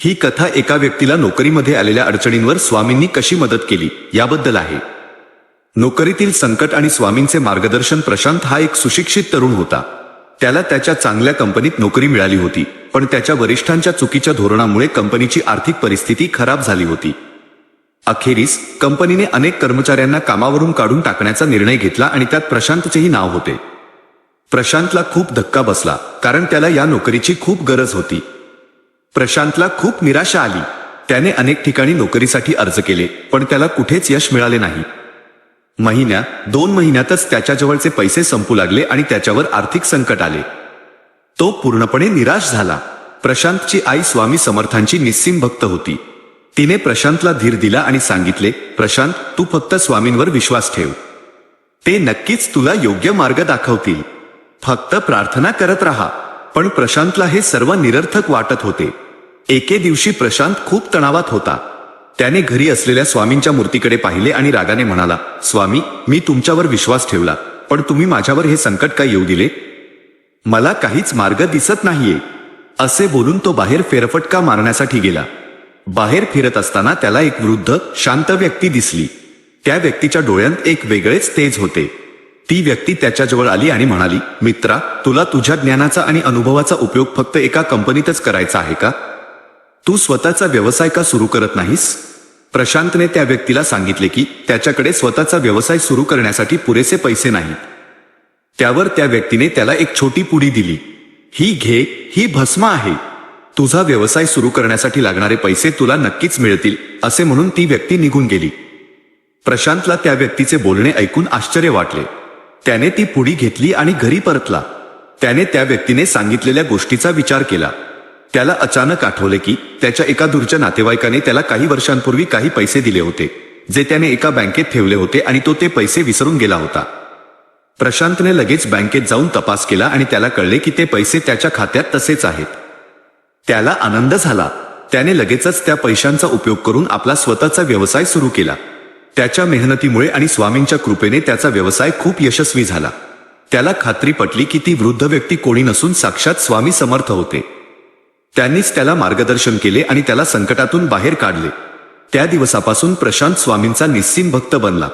ही कथा एका व्यक्तीला नोकरीमध्ये आलेल्या अडचणींवर स्वामींनी कशी मदत केली याबद्दल आहे. नोकरीतील संकट आणि स्वामींचे मार्गदर्शन प्रशांत हा एक सुशिक्षित तरुण होता. त्याला त्याच्या चांगल्या कंपनीत नोकरी मिळाली होती पण त्याच्या वरिष्ठांच्या चुकीच्या धोरणामुळे कंपनीची आर्थिक परिस्थिती खराब झाली होती. अखेरीस कंपनीने अनेक कर्मचाऱ्यांना कामावरून काढून टाकण्याचा निर्णय घेतला आणि त्यात प्रशांतचेही नाव होते. प्रशांतला खूप धक्का बसला कारण त्याला या नोकरीची खूप गरज होती. प्रशांतला खूप निराशा आली. त्याने अनेक ठिकाणी नोकरीसाठी अर्ज केले पण त्याला कुठेच यश मिळाले नाही. महिन्या दोन महिन्यातच त्याच्याजवळचे पैसे संपू लागले आणि त्याच्यावर आर्थिक संकट आले. तो पूर्णपणे निराश झाला. प्रशांतची आई स्वामी समर्थांची निस्सीम भक्त होती. तिने प्रशांतला धीर दिला आणि सांगितले प्रशांत तू फक्त स्वामींवर विश्वास ठेव. ते नक्कीच तुला योग्य मार्ग दाखवतील. फक्त प्रार्थना करत राहा. पण प्रशांतला हे सर्व निरर्थक वाटत होते. एके दिवशी प्रशांत खूप तणावात होता. त्याने घरी असलेल्या स्वामींच्या मूर्तीकडे पाहिले आणि रागाने म्हणाला स्वामी मी तुमच्यावर विश्वास ठेवला पण तुम्ही माझ्यावर हे संकट का येऊ दिले? मला काहीच मार्ग दिसत नाहीये. असे बोलून तो बाहेर फेरफटका मारण्यासाठी गेला. बाहेर फिरत असताना त्याला एक वृद्ध शांत व्यक्ती दिसली. त्या व्यक्तीच्या डोळ्यांत एक वेगळेच तेज होते. ती व्यक्ती त्याच्याजवळ आली आणि म्हणाली मित्रा तुला तुझ्या ज्ञानाचा आणि अनुभवाचा उपयोग फक्त एका कंपनीतच करायचा आहे का? तू स्वतःचा व्यवसाय का सुरू करत नाहीस? प्रशांतने त्या व्यक्तीला सांगितले की त्याच्याकडे स्वतःचा व्यवसाय सुरू करण्यासाठी पुरेसे पैसे नाहीत त्यावर त्या व्यक्तीने त्याला एक छोटी पुडी दिली. ही घे ही भस्म आहे. तुझा व्यवसाय सुरू करण्यासाठी लागणारे पैसे तुला नक्कीच मिळतील असे म्हणून ती व्यक्ती निघून गेली. प्रशांतला त्या व्यक्तीचे बोलणे ऐकून आश्चर्य वाटले. त्याने ती पुडी घेतली आणि घरी परतला. त्याने त्या व्यक्तीने सांगितलेल्या गोष्टीचा विचार केला. त्याला अचानक आठवले की त्याच्या एका दूरच्या नातेवाईकाने त्याला काही वर्षांपूर्वी काही पैसे दिले होते जे त्याने एका बँकेत ठेवले होते आणि तो ते पैसे विसरून गेला होता. प्रशांतने लगेच बँकेत जाऊन तपास केला आणि त्याला कळले की ते पैसे त्याच्या खात्यात तसेच आहेत. त्याला आनंद झाला. त्याने लगेचच त्या पैशांचा उपयोग करून आपला स्वतःचा व्यवसाय सुरू केला. त्याच्या मेहनतीमुळे आणि स्वामींच्या कृपेने त्याचा व्यवसाय खूप यशस्वी झाला. त्याला खात्री पटली की ती वृद्ध व्यक्ती कोणी नसून साक्षात स्वामी समर्थ होते. त्यांनीच त्याला मार्गदर्शन केले आणि त्याला संकटातून बाहेर काढले. त्या दिवसापासून प्रशांत स्वामींचा निस्सीम भक्त बनला.